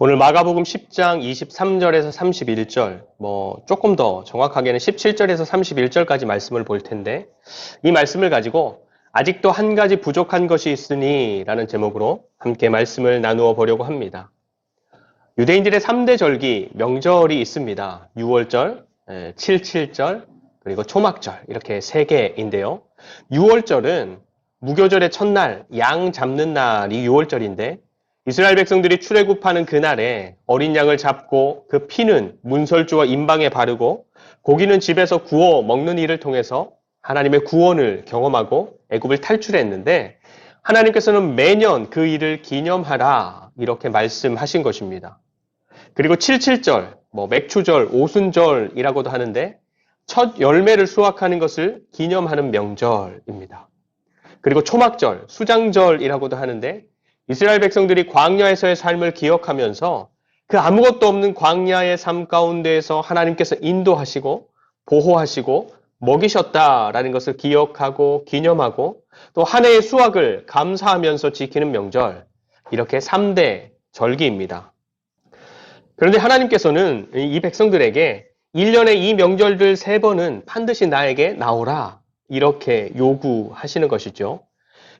오늘 마가복음 10장 23절에서 31절, 뭐 조금 더 정확하게는 17절에서 31절까지 말씀을 볼 텐데 이 말씀을 가지고 아직도 한 가지 부족한 것이 있으니 라는 제목으로 함께 말씀을 나누어 보려고 합니다. 유대인들의 3대 절기 명절이 있습니다. 6월절, 77절, 그리고 초막절 이렇게 세 개인데요. 6월절은 무교절의 첫날 양 잡는 날이 6월절인데 이스라엘 백성들이 출애굽하는 그날에 어린 양을 잡고 그 피는 문설주와 임방에 바르고 고기는 집에서 구워 먹는 일을 통해서 하나님의 구원을 경험하고 애굽을 탈출했는데 하나님께서는 매년 그 일을 기념하라 이렇게 말씀하신 것입니다. 그리고 77절, 뭐 맥추절, 오순절이라고도 하는데 첫 열매를 수확하는 것을 기념하는 명절입니다. 그리고 초막절, 수장절이라고도 하는데 이스라엘 백성들이 광야에서의 삶을 기억하면서 그 아무것도 없는 광야의 삶 가운데에서 하나님께서 인도하시고 보호하시고 먹이셨다라는 것을 기억하고 기념하고 또 한 해의 수확을 감사하면서 지키는 명절 이렇게 3대 절기입니다. 그런데 하나님께서는 이 백성들에게 1년에 이 명절들 세 번은 반드시 나에게 나오라 이렇게 요구하시는 것이죠.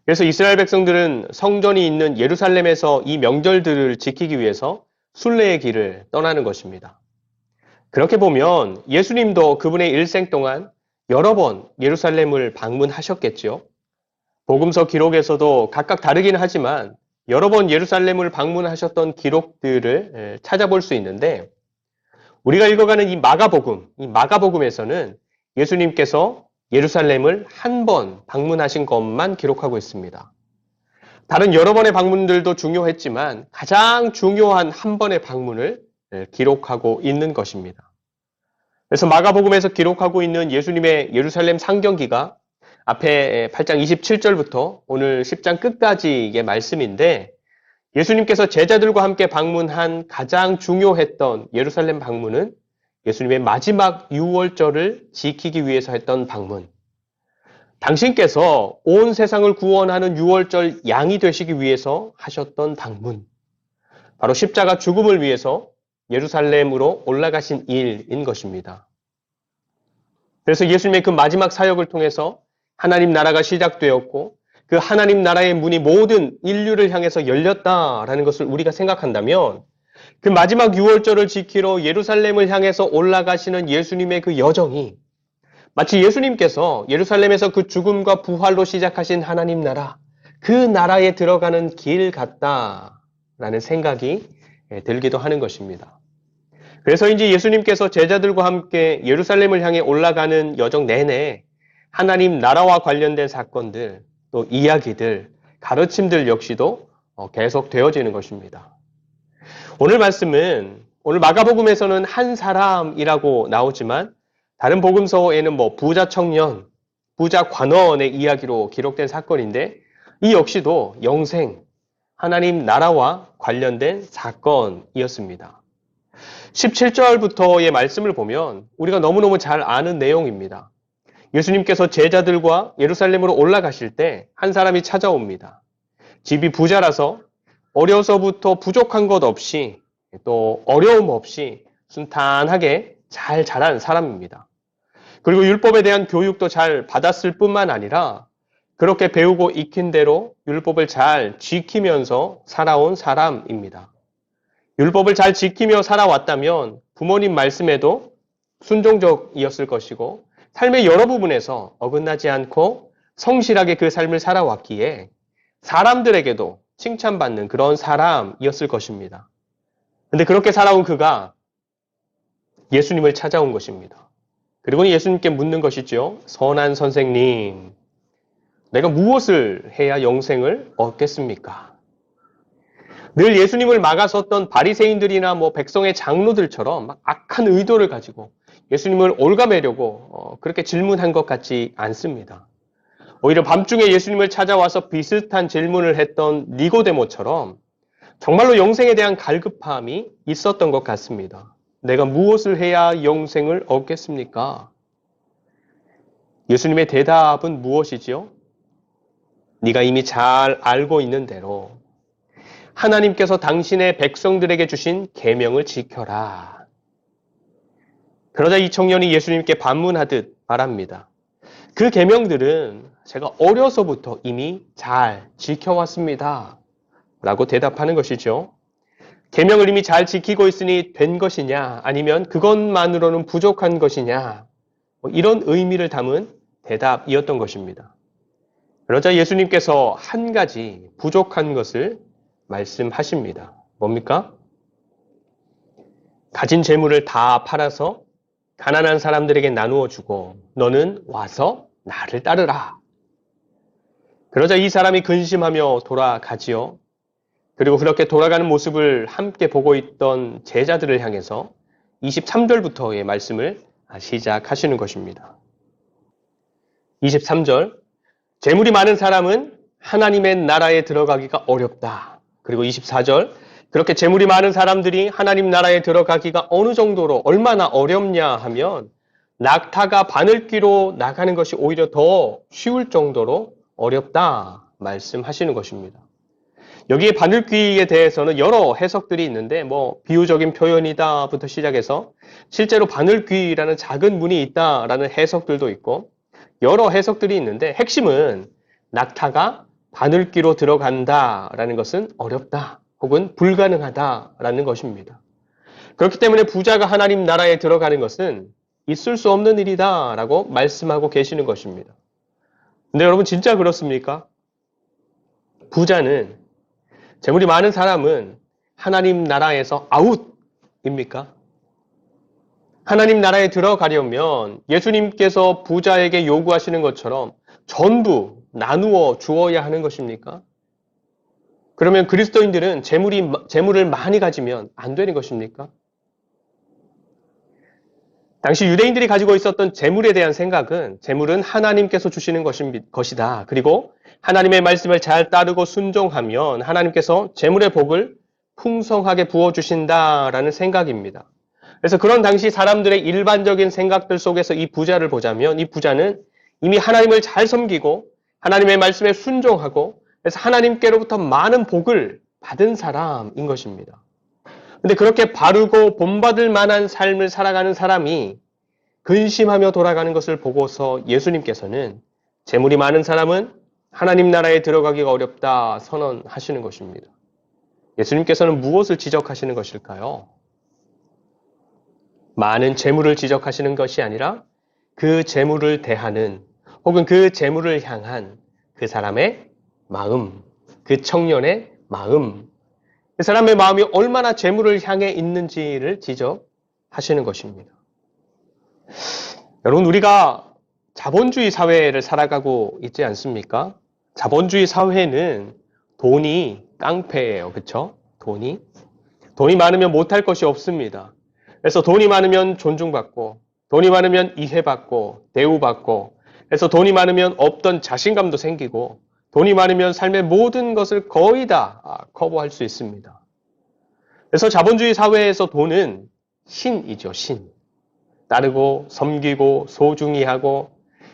그래서 이스라엘 백성들은 성전이 있는 예루살렘에서 이 명절들을 지키기 위해서 순례의 길을 떠나는 것입니다. 그렇게 보면 예수님도 그분의 일생 동안 여러 번 예루살렘을 방문하셨겠죠. 복음서 기록에서도 각각 다르기는 하지만 여러 번 예루살렘을 방문하셨던 기록들을 찾아볼 수 있는데 우리가 읽어가는 이 마가복음, 이 마가복음에서는 예수님께서 예루살렘을 한 번 방문하신 것만 기록하고 있습니다. 다른 여러 번의 방문들도 중요했지만 가장 중요한 한 번의 방문을 기록하고 있는 것입니다. 그래서 마가복음에서 기록하고 있는 예수님의 예루살렘 상경기가 앞에 8장 27절부터 오늘 10장 끝까지의 말씀인데 예수님께서 제자들과 함께 방문한 가장 중요했던 예루살렘 방문은 예수님의 마지막 6월절을 지키기 위해서 했던 방문. 당신께서 온 세상을 구원하는 6월절 양이 되시기 위해서 하셨던 방문. 바로 십자가 죽음을 위해서 예루살렘으로 올라가신 일인 것입니다. 그래서 예수님의 그 마지막 사역을 통해서 하나님 나라가 시작되었고 그 하나님 나라의 문이 모든 인류를 향해서 열렸다라는 것을 우리가 생각한다면 그 마지막 6월절을 지키러 예루살렘을 향해서 올라가시는 예수님의 그 여정이 마치 예수님께서 예루살렘에서 그 죽음과 부활로 시작하신 하나님 나라, 그 나라에 들어가는 길 같다라는 생각이 예, 들기도 하는 것입니다. 그래서 이제 예수님께서 제자들과 함께 예루살렘을 향해 올라가는 여정 내내 하나님 나라와 관련된 사건들, 또 이야기들, 가르침들 역시도 어, 계속 되어지는 것입니다. 오늘 말씀은 오늘 마가복음에서는 한 사람이라고 나오지만 다른 복음서에는 뭐 부자 청년, 부자 관원의 이야기로 기록된 사건인데 이 역시도 영생, 하나님 나라와 관련된 사건이었습니다. 17절부터의 말씀을 보면 우리가 너무너무 잘 아는 내용입니다. 예수님께서 제자들과 예루살렘으로 올라가실 때 한 사람이 찾아옵니다. 집이 부자라서 어려서부터 부족한 것 없이 또 어려움 없이 순탄하게 잘 자란 사람입니다. 그리고 율법에 대한 교육도 잘 받았을 뿐만 아니라 그렇게 배우고 익힌 대로 율법을 잘 지키면서 살아온 사람입니다. 율법을 잘 지키며 살아왔다면 부모님 말씀에도 순종적이었을 것이고 삶의 여러 부분에서 어긋나지 않고 성실하게 그 삶을 살아왔기에 사람들에게도 칭찬받는 그런 사람이었을 것입니다. 근데 그렇게 살아온 그가 예수님을 찾아온 것입니다. 그리고 예수님께 묻는 것이죠. 선한 선생님, 내가 무엇을 해야 영생을 얻겠습니까? 늘 예수님을 막아섰던 바리새인들이나 뭐 백성의 장로들처럼 막 악한 의도를 가지고 예수님을 올가매려고 어, 그렇게 질문한 것 같지 않습니다. 오히려 밤중에 예수님을 찾아와서 비슷한 질문을 했던 니고데모처럼 정말로 영생에 대한 갈급함이 있었던 것 같습니다. 내가 무엇을 해야 영생을 얻겠습니까? 예수님의 대답은 무엇이지요? 네가 이미 잘 알고 있는 대로 하나님께서 당신의 백성들에게 주신 계명을 지켜라. 그러자 이 청년이 예수님께 반문하듯 말합니다. 그 계명들은 제가 어려서부터 이미 잘 지켜왔습니다. 라고 대답하는 것이죠. 계명을 이미 잘 지키고 있으니 된 것이냐 아니면 그것만으로는 부족한 것이냐 뭐 이런 의미를 담은 대답이었던 것입니다. 그러자 예수님께서 한 가지 부족한 것을 말씀하십니다. 뭡니까? 가진 재물을 다 팔아서 가난한 사람들에게 나누어 주고 너는 와서 나를 따르라. 그러자 이 사람이 근심하며 돌아가지요. 그리고 그렇게 돌아가는 모습을 함께 보고 있던 제자들을 향해서 23절부터의 말씀을 시작하시는 것입니다. 23절. 재물이 많은 사람은 하나님의 나라에 들어가기가 어렵다. 그리고 24절. 그렇게 재물이 많은 사람들이 하나님 나라에 들어가기가 어느 정도로 얼마나 어렵냐 하면 낙타가 바늘귀로 나가는 것이 오히려 더 쉬울 정도로 어렵다 말씀하시는 것입니다. 여기에 바늘귀에 대해서는 여러 해석들이 있는데 뭐 비유적인 표현이다부터 시작해서 실제로 바늘귀라는 작은 문이 있다라는 해석들도 있고 여러 해석들이 있는데 핵심은 낙타가 바늘귀로 들어간다라는 것은 어렵다 혹은 불가능하다라는 것입니다. 그렇기 때문에 부자가 하나님 나라에 들어가는 것은 있을 수 없는 일이다라고 말씀하고 계시는 것입니다. 근데 여러분 진짜 그렇습니까? 부자는 재물이 많은 사람은 하나님 나라에서 아웃입니까? 하나님 나라에 들어가려면 예수님께서 부자에게 요구하시는 것처럼 전부 나누어 주어야 하는 것입니까? 그러면 그리스도인들은 재물이 재물을 많이 가지면 안 되는 것입니까? 당시 유대인들이 가지고 있었던 재물에 대한 생각은 재물은 하나님께서 주시는 것이다. 그리고 하나님의 말씀을 잘 따르고 순종하면 하나님께서 재물의 복을 풍성하게 부어주신다라는 생각입니다. 그래서 그런 당시 사람들의 일반적인 생각들 속에서 이 부자를 보자면 이 부자는 이미 하나님을 잘 섬기고 하나님의 말씀에 순종하고 그래서 하나님께로부터 많은 복을 받은 사람인 것입니다. 근데 그렇게 바르고 본받을 만한 삶을 살아가는 사람이 근심하며 돌아가는 것을 보고서 예수님께서는 재물이 많은 사람은 하나님 나라에 들어가기가 어렵다 선언하시는 것입니다. 예수님께서는 무엇을 지적하시는 것일까요? 많은 재물을 지적하시는 것이 아니라 그 재물을 대하는 혹은 그 재물을 향한 그 사람의 마음, 그 청년의 마음, 그 사람의 마음이 얼마나 재물을 향해 있는지를 지적하시는 것입니다. 여러분, 우리가 자본주의 사회를 살아가고 있지 않습니까? 자본주의 사회는 돈이 깡패예요. 그렇죠? 돈이 돈이 많으면 못할 것이 없습니다. 그래서 돈이 많으면 존중받고 돈이 많으면 이해받고 대우받고 그래서 돈이 많으면 없던 자신감도 생기고 돈이 많으면 삶의 모든 것을 거의 다 아, 커버할 수 있습니다. 그래서 자본주의 사회에서 돈은 신이죠, 신. 따르고 섬기고 소중히 하고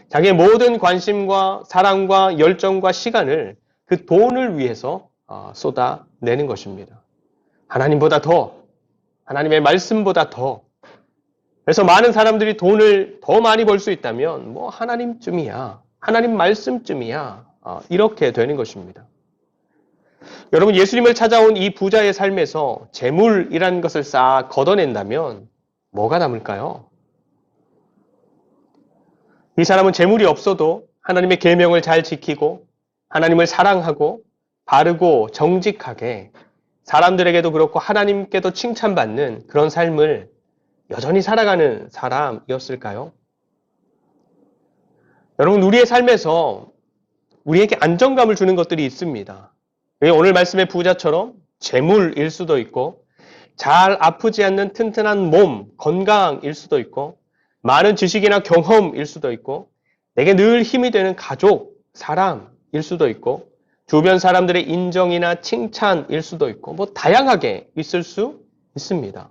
자기의 모든 관심과 사랑과 열정과 시간을 그 돈을 위해서 어, 쏟아내는 것입니다. 하나님보다 더, 하나님의 말씀보다 더. 그래서 많은 사람들이 돈을 더 많이 벌 수 있다면 뭐 하나님쯤이야, 하나님 말씀쯤이야 어, 이렇게 되는 것입니다. 여러분 예수님을 찾아온 이 부자의 삶에서 재물이라는 것을 싹 걷어낸다면 뭐가 남을까요? 이 사람은 재물이 없어도 하나님의 계명을 잘 지키고 하나님을 사랑하고 바르고 정직하게 사람들에게도 그렇고 하나님께도 칭찬받는 그런 삶을 여전히 살아가는 사람이었을까요? 여러분, 우리의 삶에서 우리에게 안정감을 주는 것들이 있습니다. 오늘 말씀의 부자처럼 재물일 수도 있고, 잘 아프지 않는 튼튼한 몸, 건강일 수도 있고, 많은 지식이나 경험일 수도 있고, 내게 늘 힘이 되는 가족, 사람일 수도 있고, 주변 사람들의 인정이나 칭찬일 수도 있고, 뭐 다양하게 있을 수 있습니다.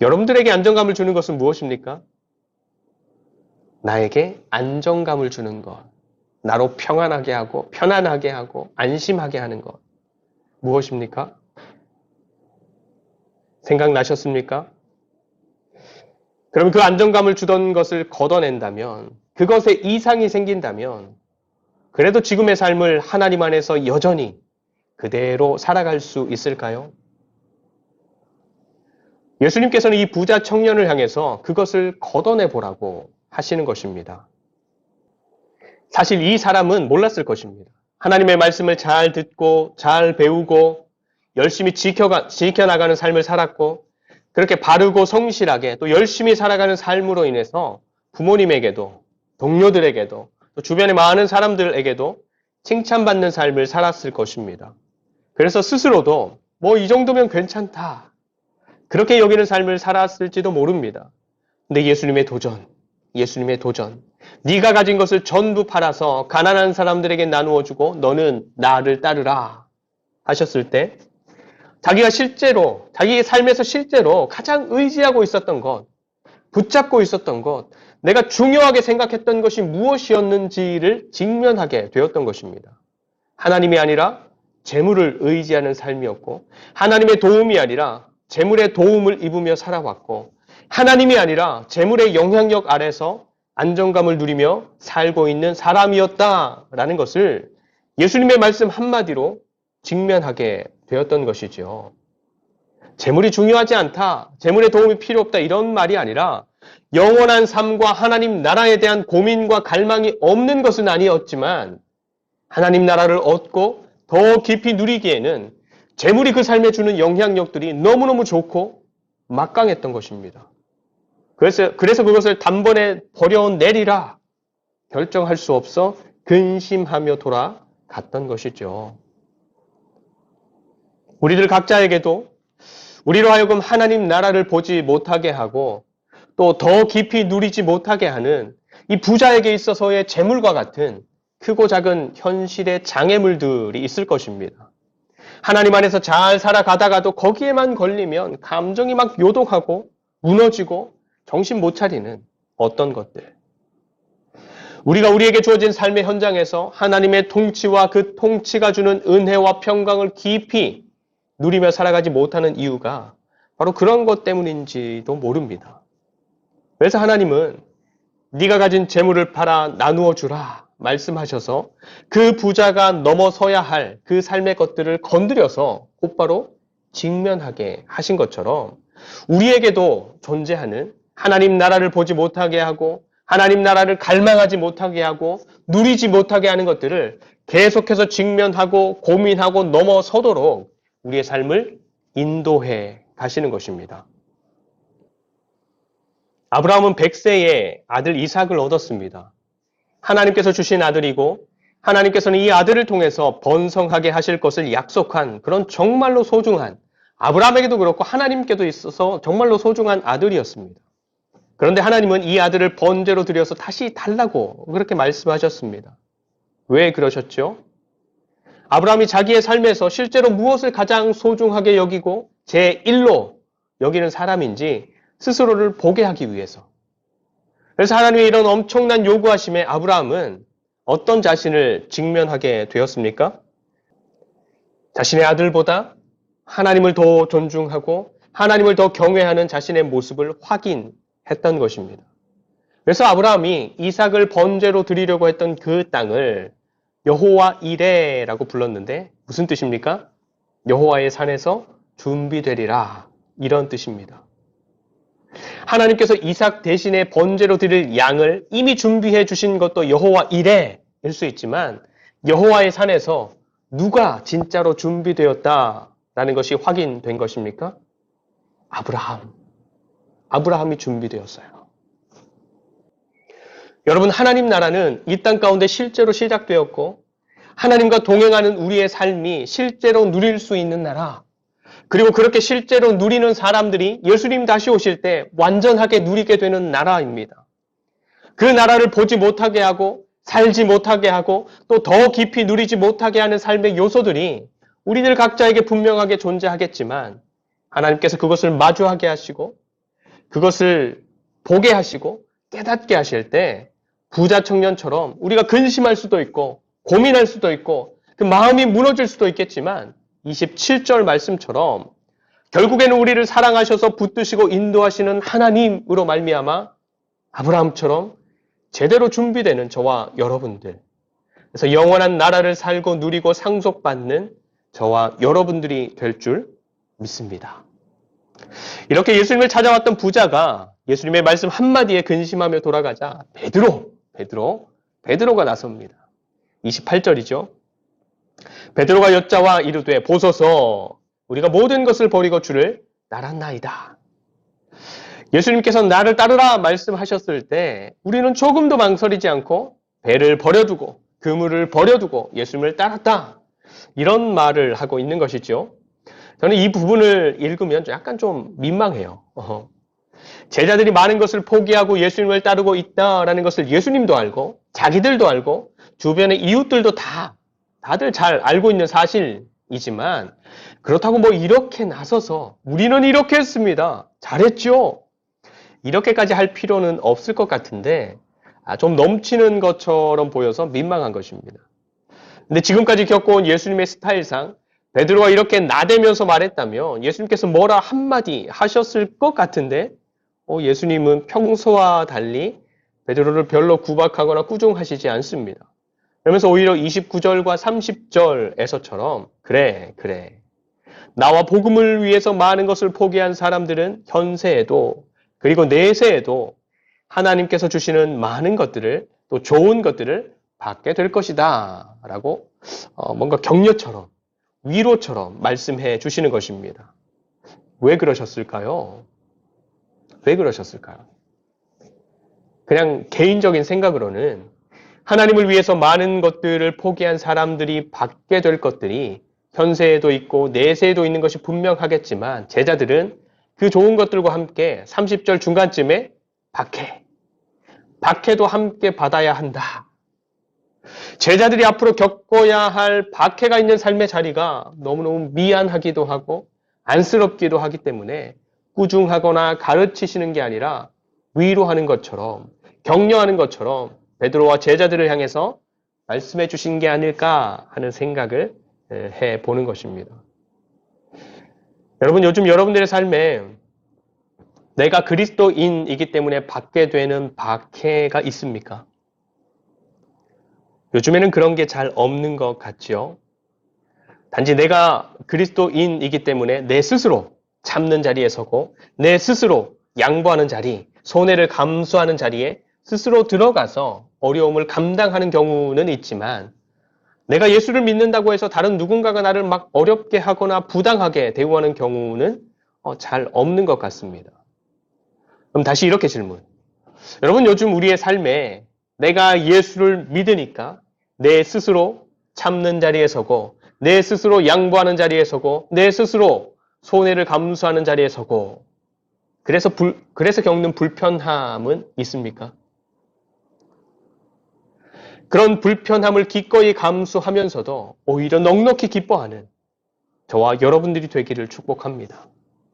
여러분들에게 안정감을 주는 것은 무엇입니까? 나에게 안정감을 주는 것. 나로 평안하게 하고, 편안하게 하고, 안심하게 하는 것. 무엇입니까? 생각나셨습니까? 그러면 그 안정감을 주던 것을 걷어낸다면, 그것에 이상이 생긴다면, 그래도 지금의 삶을 하나님 안에서 여전히 그대로 살아갈 수 있을까요? 예수님께서는 이 부자 청년을 향해서 그것을 걷어내 보라고 하시는 것입니다. 사실 이 사람은 몰랐을 것입니다. 하나님의 말씀을 잘 듣고 잘 배우고 열심히 지켜가, 지켜나가는 삶을 살았고 그렇게 바르고 성실하게 또 열심히 살아가는 삶으로 인해서 부모님에게도 동료들에게도 또 주변의 많은 사람들에게도 칭찬받는 삶을 살았을 것입니다. 그래서 스스로도 뭐 이 정도면 괜찮다. 그렇게 여기는 삶을 살았을지도 모릅니다. 근데 예수님의 도전, 예수님의 도전. 네가 가진 것을 전부 팔아서 가난한 사람들에게 나누어 주고 너는 나를 따르라 하셨을 때 자기가 실제로 자기의 삶에서 실제로 가장 의지하고 있었던 것, 붙잡고 있었던 것, 내가 중요하게 생각했던 것이 무엇이었는지를 직면하게 되었던 것입니다. 하나님이 아니라 재물을 의지하는 삶이었고 하나님의 도움이 아니라 재물의 도움을 입으며 살아왔고 하나님이 아니라 재물의 영향력 아래서 안정감을 누리며 살고 있는 사람이었다라는 것을 예수님의 말씀 한마디로 직면하게 되었던 것이죠. 재물이 중요하지 않다, 재물의 도움이 필요 없다 이런 말이 아니라 영원한 삶과 하나님 나라에 대한 고민과 갈망이 없는 것은 아니었지만 하나님 나라를 얻고 더 깊이 누리기에는 재물이 그 삶에 주는 영향력들이 너무너무 좋고 막강했던 것입니다. 그래서, 그래서 그것을 단번에 버려내리라 결정할 수 없어 근심하며 돌아갔던 것이죠. 우리들 각자에게도 우리로 하여금 하나님 나라를 보지 못하게 하고 또 더 깊이 누리지 못하게 하는 이 부자에게 있어서의 재물과 같은 크고 작은 현실의 장애물들이 있을 것입니다. 하나님 안에서 잘 살아가다가도 거기에만 걸리면 감정이 막 요동하고 무너지고 정신 못 차리는 어떤 것들. 우리가 우리에게 주어진 삶의 현장에서 하나님의 통치와 그 통치가 주는 은혜와 평강을 깊이 누리며 살아가지 못하는 이유가 바로 그런 것 때문인지도 모릅니다. 그래서 하나님은 네가 가진 재물을 팔아 나누어 주라 말씀하셔서 그 부자가 넘어서야 할 그 삶의 것들을 건드려서 곧바로 직면하게 하신 것처럼 우리에게도 존재하는 하나님 나라를 보지 못하게 하고 하나님 나라를 갈망하지 못하게 하고 누리지 못하게 하는 것들을 계속해서 직면하고 고민하고 넘어서도록 우리의 삶을 인도해 가시는 것입니다. 아브라함은 100세에 아들 이삭을 얻었습니다. 하나님께서 주신 아들이고 하나님께서는 이 아들을 통해서 번성하게 하실 것을 약속한 그런 정말로 소중한 아브라함에게도 그렇고 하나님께도 있어서 정말로 소중한 아들이었습니다. 그런데 하나님은 이 아들을 번제로 드려서 다시 달라고 그렇게 말씀하셨습니다. 왜 그러셨죠? 아브라함이 자기의 삶에서 실제로 무엇을 가장 소중하게 여기고 제1로 여기는 사람인지 스스로를 보게 하기 위해서. 그래서 하나님의 이런 엄청난 요구하심에 아브라함은 어떤 자신을 직면하게 되었습니까? 자신의 아들보다 하나님을 더 존중하고 하나님을 더 경외하는 자신의 모습을 확인 했던 것입니다. 그래서 아브라함이 이삭을 번제로 드리려고 했던 그 땅을 여호와 이레라고 불렀는데 무슨 뜻입니까? 여호와의 산에서 준비되리라 이런 뜻입니다. 하나님께서 이삭 대신에 번제로 드릴 양을 이미 준비해 주신 것도 여호와 이레일 수 있지만 여호와의 산에서 누가 진짜로 준비되었다라는 것이 확인된 것입니까? 아브라함. 아브라함이 준비되었어요. 여러분 하나님 나라는 이 땅 가운데 실제로 시작되었고 하나님과 동행하는 우리의 삶이 실제로 누릴 수 있는 나라 그리고 그렇게 실제로 누리는 사람들이 예수님 다시 오실 때 완전하게 누리게 되는 나라입니다. 그 나라를 보지 못하게 하고 살지 못하게 하고 또 더 깊이 누리지 못하게 하는 삶의 요소들이 우리들 각자에게 분명하게 존재하겠지만 하나님께서 그것을 마주하게 하시고 그것을 보게 하시고 깨닫게 하실 때 부자 청년처럼 우리가 근심할 수도 있고 고민할 수도 있고 그 마음이 무너질 수도 있겠지만 27절 말씀처럼 결국에는 우리를 사랑하셔서 붙드시고 인도하시는 하나님으로 말미암아 아브라함처럼 제대로 준비되는 저와 여러분들 그래서 영원한 나라를 살고 누리고 상속받는 저와 여러분들이 될 줄 믿습니다. 이렇게 예수님을 찾아왔던 부자가 예수님의 말씀 한마디에 근심하며 돌아가자 베드로, 베드로, 베드로가 나섭니다. 28절이죠. 베드로가 여자와 이르되 보소서 우리가 모든 것을 버리고 주를 따랐나이다. 예수님께서 나를 따르라 말씀하셨을 때 우리는 조금도 망설이지 않고 배를 버려두고 그물을 버려두고 예수님을 따랐다. 이런 말을 하고 있는 것이죠. 저는 이 부분을 읽으면 약간 좀 민망해요. 어허. 제자들이 많은 것을 포기하고 예수님을 따르고 있다라는 것을 예수님도 알고 자기들도 알고 주변의 이웃들도 다 다들 잘 알고 있는 사실이지만 그렇다고 뭐 이렇게 나서서 우리는 이렇게 했습니다. 잘했죠. 이렇게까지 할 필요는 없을 것 같은데 아, 좀 넘치는 것처럼 보여서 민망한 것입니다. 근데 지금까지 겪어온 예수님의 스타일상 베드로가 이렇게 나대면서 말했다면 예수님께서 뭐라 한마디 하셨을 것 같은데 어, 예수님은 평소와 달리 베드로를 별로 구박하거나 꾸중하시지 않습니다. 그러면서 오히려 29절과 30절에서처럼 그래 그래 나와 복음을 위해서 많은 것을 포기한 사람들은 현세에도 그리고 내세에도 하나님께서 주시는 많은 것들을 또 좋은 것들을 받게 될 것이다 라고 어, 뭔가 격려처럼 위로처럼 말씀해 주시는 것입니다. 왜 그러셨을까요? 왜 그러셨을까요? 그냥 개인적인 생각으로는 하나님을 위해서 많은 것들을 포기한 사람들이 받게 될 것들이 현세에도 있고 내세에도 있는 것이 분명하겠지만 제자들은 그 좋은 것들과 함께 30절 중간쯤에 박해, 박해도 함께 받아야 한다. 제자들이 앞으로 겪어야 할 박해가 있는 삶의 자리가 너무너무 미안하기도 하고 안쓰럽기도 하기 때문에 꾸중하거나 가르치시는 게 아니라 위로하는 것처럼 격려하는 것처럼 베드로와 제자들을 향해서 말씀해 주신 게 아닐까 하는 생각을 해 보는 것입니다. 여러분 요즘 여러분들의 삶에 내가 그리스도인이기 때문에 받게 되는 박해가 있습니까? 요즘에는 그런 게 잘 없는 것 같지요. 단지 내가 그리스도인이기 때문에 내 스스로 참는 자리에 서고 내 스스로 양보하는 자리, 손해를 감수하는 자리에 스스로 들어가서 어려움을 감당하는 경우는 있지만 내가 예수를 믿는다고 해서 다른 누군가가 나를 막 어렵게 하거나 부당하게 대우하는 경우는 어, 잘 없는 것 같습니다. 그럼 다시 이렇게 질문. 여러분 요즘 우리의 삶에 내가 예수를 믿으니까 내 스스로 참는 자리에 서고 내 스스로 양보하는 자리에 서고 내 스스로 손해를 감수하는 자리에 서고 그래서 불, 그래서 겪는 불편함은 있습니까? 그런 불편함을 기꺼이 감수하면서도 오히려 넉넉히 기뻐하는 저와 여러분들이 되기를 축복합니다.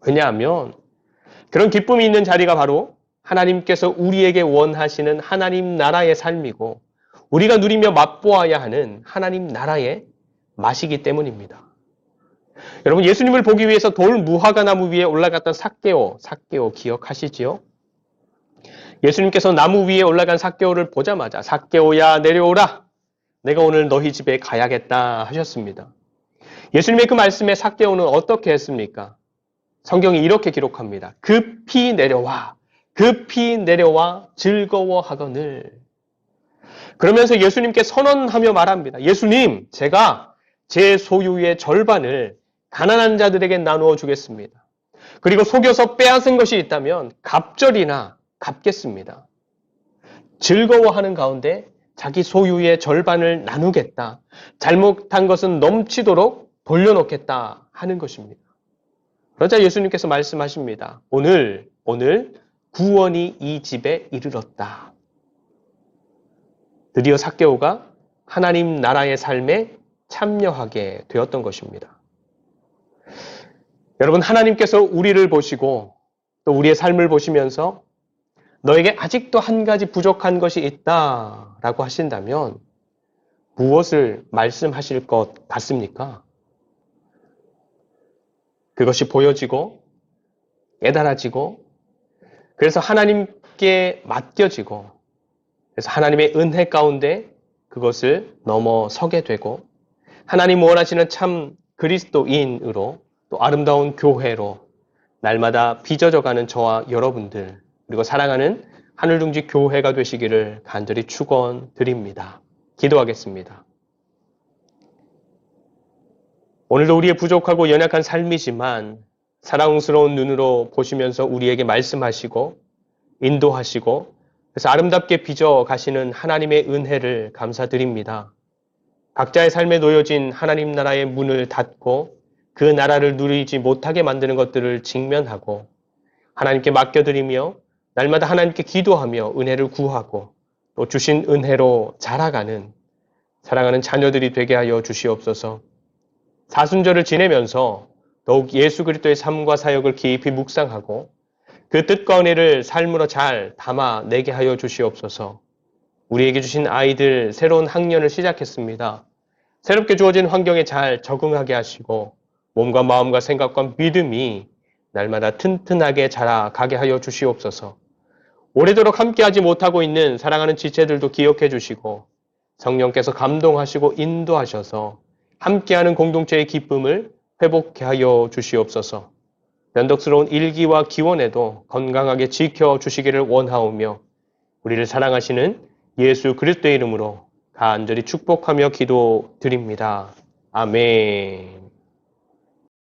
왜냐하면 그런 기쁨이 있는 자리가 바로 하나님께서 우리에게 원하시는 하나님 나라의 삶이고 우리가 누리며 맛보아야 하는 하나님 나라의 맛이기 때문입니다. 여러분 예수님을 보기 위해서 돌 무화과 나무 위에 올라갔던 삭개오, 삭개오 기억하시지요? 예수님께서 나무 위에 올라간 삭개오를 보자마자 삭개오야 내려오라. 내가 오늘 너희 집에 가야겠다 하셨습니다. 예수님의 그 말씀에 삭개오는 어떻게 했습니까? 성경이 이렇게 기록합니다. 급히 내려와, 급히 내려와 즐거워하거늘. 그러면서 예수님께 선언하며 말합니다. 예수님, 제가 제 소유의 절반을 가난한 자들에게 나누어 주겠습니다. 그리고 속여서 빼앗은 것이 있다면 갑절이나 갚겠습니다. 즐거워하는 가운데 자기 소유의 절반을 나누겠다. 잘못한 것은 넘치도록 돌려놓겠다 하는 것입니다. 그러자 예수님께서 말씀하십니다. 오늘, 오늘 구원이 이 집에 이르렀다. 드디어 사개오가 하나님 나라의 삶에 참여하게 되었던 것입니다. 여러분, 하나님께서 우리를 보시고 또 우리의 삶을 보시면서 너에게 아직도 한 가지 부족한 것이 있다 라고 하신다면 무엇을 말씀하실 것 같습니까? 그것이 보여지고 깨달아지고 그래서 하나님께 맡겨지고 그래서 하나님의 은혜 가운데 그것을 넘어서게 되고 하나님 원하시는 참 그리스도인으로 또 아름다운 교회로 날마다 빚어져가는 저와 여러분들 그리고 사랑하는 하늘둥지 교회가 되시기를 간절히 축원드립니다. 기도하겠습니다. 오늘도 우리의 부족하고 연약한 삶이지만 사랑스러운 눈으로 보시면서 우리에게 말씀하시고 인도하시고 그래서 아름답게 빚어 가시는 하나님의 은혜를 감사드립니다. 각자의 삶에 놓여진 하나님 나라의 문을 닫고 그 나라를 누리지 못하게 만드는 것들을 직면하고 하나님께 맡겨드리며 날마다 하나님께 기도하며 은혜를 구하고 또 주신 은혜로 자라가는 사랑하는 자녀들이 되게 하여 주시옵소서. 사순절을 지내면서 더욱 예수 그리스도의 삶과 사역을 깊이 묵상하고 그 뜻과 은혜를 삶으로 잘 담아내게 하여 주시옵소서. 우리에게 주신 아이들 새로운 학년을 시작했습니다. 새롭게 주어진 환경에 잘 적응하게 하시고 몸과 마음과 생각과 믿음이 날마다 튼튼하게 자라가게 하여 주시옵소서. 오래도록 함께하지 못하고 있는 사랑하는 지체들도 기억해 주시고 성령께서 감동하시고 인도하셔서 함께하는 공동체의 기쁨을 회복케 하여 주시옵소서. 변덕스러운 일기와 기원에도 건강하게 지켜 주시기를 원하오며 우리를 사랑하시는 예수 그리스도의 이름으로 간절히 축복하며 기도드립니다. 아멘.